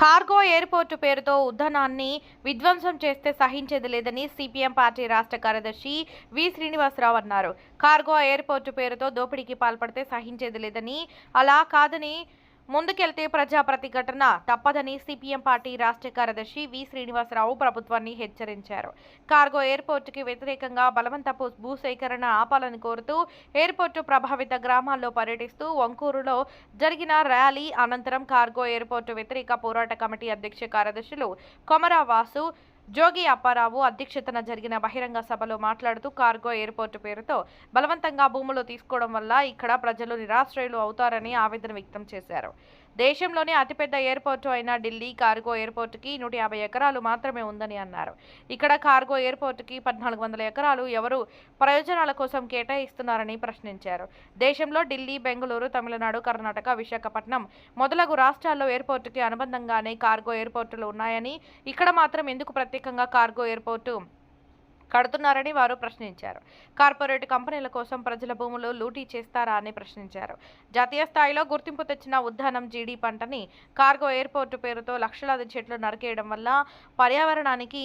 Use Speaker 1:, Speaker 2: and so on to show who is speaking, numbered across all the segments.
Speaker 1: Cargo airport పేరుతో ఉద్దానాన్ని విధ్వంసం చేస్తే సహించేది లేదని సిపిఎం పార్టీ రాష్ట్ర కార్యదర్శి వి శ్రీనివాసరావు అన్నారు. కార్గో ఎయిర్పోర్టు పేరుతో దోపిడీకి పాల్పడితే సహించేది లేదని అలా కాదని ముందుకెళ్తే ప్రజా ప్రతిఘటన తప్పదని సిపిఎం పార్టీ రాష్ట్ర కార్యదర్శి వి శ్రీనివాసరావు ప్రభుత్వాన్ని హెచ్చరించారు. కార్గో ఎయిర్పోర్టుకి వ్యతిరేకంగా బలవంతపు భూసేకరణ ఆపాలని కోరుతూ ఎయిర్పోర్టు ప్రభావిత గ్రామాల్లో పర్యటిస్తూ వంకూరులో జరిగిన ర్యాలీ అనంతరం కార్గో ఎయిర్పోర్టు వ్యతిరేక పోరాట కమిటీ అధ్యక్ష కార్యదర్శులు కొమరా వాసు జోగి అప్పారావు అధ్యక్షతన జరిగిన బహిరంగ సభలో మాట్లాడుతూ కార్గో ఎయిర్పోర్టు పేరుతో బలవంతంగా భూములు తీసుకోవడం వల్ల ఇక్కడ ప్రజలు నిరాశ్రయులు అవుతారని ఆవేదన వ్యక్తం చేశారు. దేశంలోనే అతిపెద్ద ఎయిర్పోర్టు అయిన ఢిల్లీ కార్గో ఎయిర్పోర్టుకి నూట యాభై ఎకరాలు మాత్రమే ఉందని అన్నారు. ఇక్కడ కార్గో ఎయిర్పోర్టుకి పద్నాలుగు వందల ఎకరాలు ఎవరు ప్రయోజనాల కోసం కేటాయిస్తున్నారని ప్రశ్నించారు. దేశంలో ఢిల్లీ బెంగళూరు తమిళనాడు కర్ణాటక విశాఖపట్నం మొదలగు రాష్ట్రాల్లో ఎయిర్పోర్టుకి అనుబంధంగానే కార్గో ఎయిర్పోర్టులు ఉన్నాయని ఇక్కడ మాత్రం ఎందుకు ప్రత్యేక ప్రత్యేకంగా కార్గో ఎయిర్పోర్టు కడుతున్నారని వారు ప్రశ్నించారు. కార్పొరేట్ కంపెనీల కోసం ప్రజల భూములు లూటీ చేస్తారా అని ప్రశ్నించారు. జాతీయ స్థాయిలో గుర్తింపు తెచ్చిన ఉద్దానం జీడీ పంటని కార్గో ఎయిర్పోర్టు పేరుతో లక్షలాది చెట్లు నరికేయడం వల్ల పర్యావరణానికి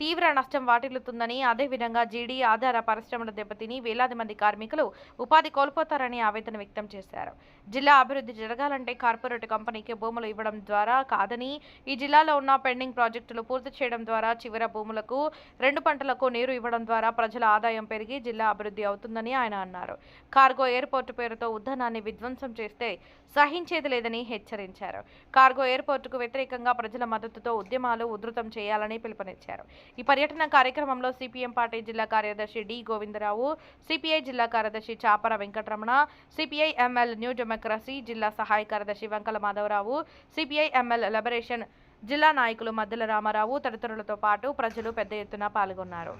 Speaker 1: తీవ్ర నష్టం వాటిల్లుతుందని అదేవిధంగా జీడీ ఆధార పరిశ్రమల దెబ్బతిని వేలాది మంది కార్మికులు ఉపాధి కోల్పోతారని ఆవేదన వ్యక్తం చేశారు. జిల్లా అభివృద్ధి జరగాలంటే కార్పొరేట్ కంపెనీకి భూములు ఇవ్వడం ద్వారా కాదని ఈ జిల్లాలో ఉన్న పెండింగ్ ప్రాజెక్టులు పూర్తి చేయడం ద్వారా చివర భూములకు రెండు పంటలకు నీరు ఇవ్వడం ద్వారా ప్రజల ఆదాయం పెరిగి జిల్లా అభివృద్ధి అవుతుందని ఆయన అన్నారు. కార్గో ఎయిర్పోర్టు పేరుతో ఉద్దానాన్ని విధ్వంసం చేస్తే సహించేది లేదని హెచ్చరించారు. కార్గో ఎయిర్పోర్టుకు వ్యతిరేకంగా ప్రజల మద్దతుతో ఉద్యమాలు ఉధృతం చేయాలని పిలుపునిచ్చారు. ఈ పర్యటన కార్యక్రమంలో సిపిఎం పార్టీ జిల్లా కార్యదర్శి డి గోవిందరావు సిపిఐ జిల్లా కార్యదర్శి Chapara Venkataramana CPI ML new democracy జిల్లా సహాయ కార్యదర్శి Venkala Madhavarao CPI ML liberation జిల్లా నాయకులు మద్దెల రామారావు తదితరులతో పాటు ప్రజలు పెద్ద ఎత్తున పాల్గొన్నారు.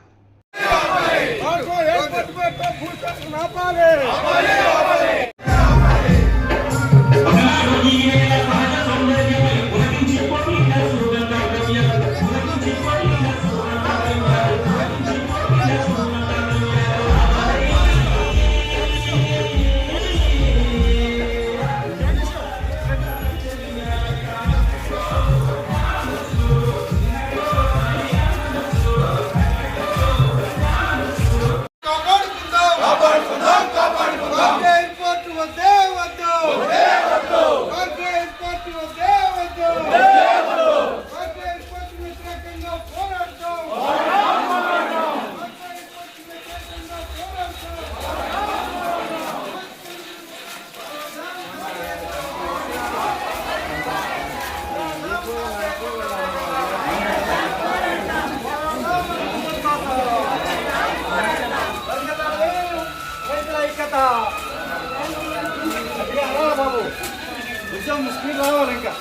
Speaker 2: Go! కొంచెం స్పీడ్ రావాలి ఇంకా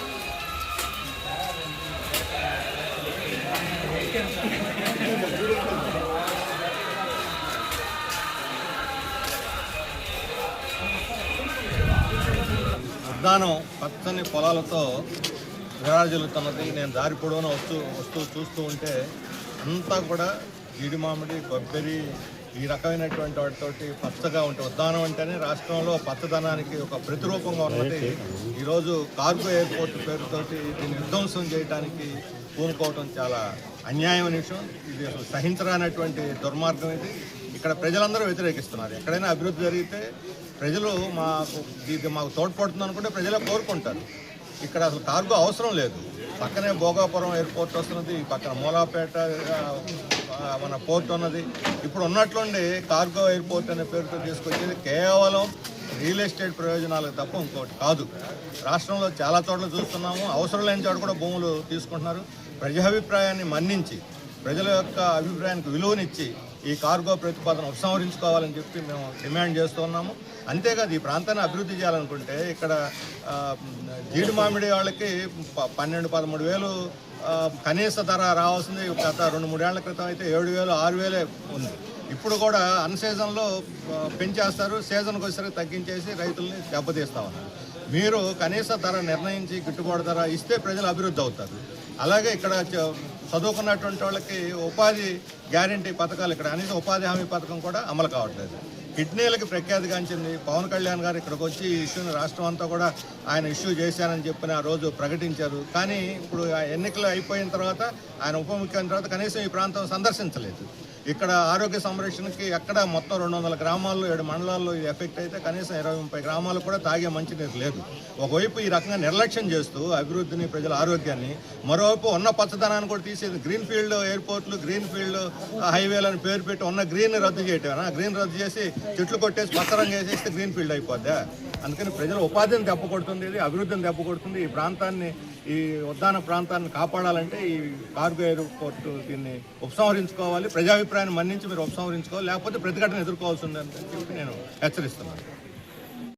Speaker 3: ఉద్దానం పచ్చని పొలాలతో విరాజిల్లుతున్నది నేను దారి పొడవున వస్తూ వస్తూ చూస్తూ ఉంటే అంతా కూడా జీడి మామిడి కొబ్బరి ఈ రకమైనటువంటి వాటితోటి పచ్చగా ఉంటే ఉద్దానం అంటేనే రాష్ట్రంలో పచ్చదనానికి ఒక ప్రతిరూపంగా ఉన్నది. ఈరోజు కార్గో ఎయిర్పోర్ట్ పేరుతోటి దీన్ని విధ్వంసం చేయడానికి పూనుకోవటం చాలా అన్యాయమైన విషయం. ఇది అసలు సహించరానటువంటి దుర్మార్గం ఇది. ఇక్కడ ప్రజలందరూ వ్యతిరేకిస్తున్నారు. ఎక్కడైనా అభివృద్ధి జరిగితే ప్రజలు మాకు ఇది మాకు తోడ్పడుతుంది అనుకుంటే ప్రజలే కోరుకుంటారు. ఇక్కడ అసలు కార్గో అవసరం లేదు. పక్కనే భోగాపురం ఎయిర్పోర్ట్ వస్తున్నది. పక్కన మూలాపేట మన పోర్ట్ ఉన్నది. ఇప్పుడు ఉన్నట్లుండి కార్గో ఎయిర్పోర్ట్ అనే పేరుతో తీసుకొచ్చేది కేవలం రియల్ ఎస్టేట్ ప్రయోజనాలకు తప్ప ఇంకోటి కాదు. రాష్ట్రంలో చాలా చోట్ల చూస్తున్నాము. అవసరం లేని చోట కూడా భూములు తీసుకుంటున్నారు. ప్రజాభిప్రాయాన్ని మన్నించి ప్రజల యొక్క అభిప్రాయానికి విలువనిచ్చి ఈ కార్గో ప్రతిపాదన ఉపసంహరించుకోవాలని చెప్పి మేము డిమాండ్ చేస్తున్నాము అంతేకాదు ఈ ప్రాంతాన్ని అభివృద్ధి చేయాలనుకుంటే ఇక్కడ జీడి మామిడి వాళ్ళకి ప- పన్నెండు పదమూడు వేలు కనీస ధర రావాల్సింది. గత రెండు మూడేళ్ళ క్రితం అయితే ఏడు వేలు ఆరు వేలే ఉంది. ఇప్పుడు కూడా అన్ సీజన్లో పెంచేస్తారు. సీజన్కి వచ్చేసరికి తగ్గించేసి రైతుల్ని దెబ్బతీస్తా ఉన్నారు. మీరు కనీస ధర నిర్ణయించి గిట్టుబాటు ధర ఇస్తే ప్రజలు అభివృద్ధి అవుతారు. అలాగే ఇక్కడ చ- చదువుకున్నటువంటి వాళ్ళకి ఉపాధి గ్యారంటీ పథకాలు ఇక్కడ కనీస ఉపాధి హామీ పథకం కూడా అమలు కావట్లేదు. కిడ్నీలకు ప్రఖ్యాతిగాంచింది పవన్ కళ్యాణ్ గారు ఇక్కడికి వచ్చి ఈ ఇష్యూని రాష్ట్రం అంతా కూడా ఆయన ఇష్యూ చేశానని చెప్పిన ఆ రోజు ప్రకటించారు. కానీ ఇప్పుడు ఆ ఎన్నికలు అయిపోయిన తర్వాత ఆయన ఉప ముఖ్యమంత్రి తర్వాత కనీసం ఈ ప్రాంతం సందర్శించలేదు. ఇక్కడ ఆరోగ్య సంరక్షణకి ఎక్కడ మొత్తం రెండు వందల గ్రామాల్లో ఏడు మండలాల్లో ఇది ఎఫెక్ట్ అయితే కనీసం ఇరవై ముప్పై గ్రామాలు కూడా తాగే మంచినీరు లేదు. ఒకవైపు ఈ రకంగా నిర్లక్ష్యం చేస్తూ అభివృద్ధిని ప్రజల ఆరోగ్యాన్ని మరోవైపు ఉన్న పచ్చదనాన్ని కూడా తీసేది గ్రీన్ ఫీల్డ్ ఎయిర్పోర్ట్లు గ్రీన్ ఫీల్డ్ హైవేలను పేరు పెట్టి ఉన్న గ్రీన్ రద్దు చేయటం గ్రీన్ రద్దు చేసి చెట్లు కొట్టేసి పచ్చరంగా వేసేస్తే గ్రీన్ ఫీల్డ్ అయిపోద్దా? అందుకని ప్రజల ఉపాధిని దెబ్బకొడుతుంది ఇది అభివృద్ధిని దెబ్బ కొడుతుంది ఈ ప్రాంతాన్ని ఈ ఉద్దాన ప్రాంతాన్ని కాపాడాలంటే ఈ కార్గో ఎయిర్పోర్ట్ దీన్ని ఉపసంహరించుకోవాలి. ప్రజాభిప్రాయాన్ని మన్నించి మీరు ఉపసంహరించుకోవాలి. లేకపోతే ప్రతిఘటన ఎదుర్కోవాల్సిందని చెప్పి నేను హెచ్చరిస్తున్నాను.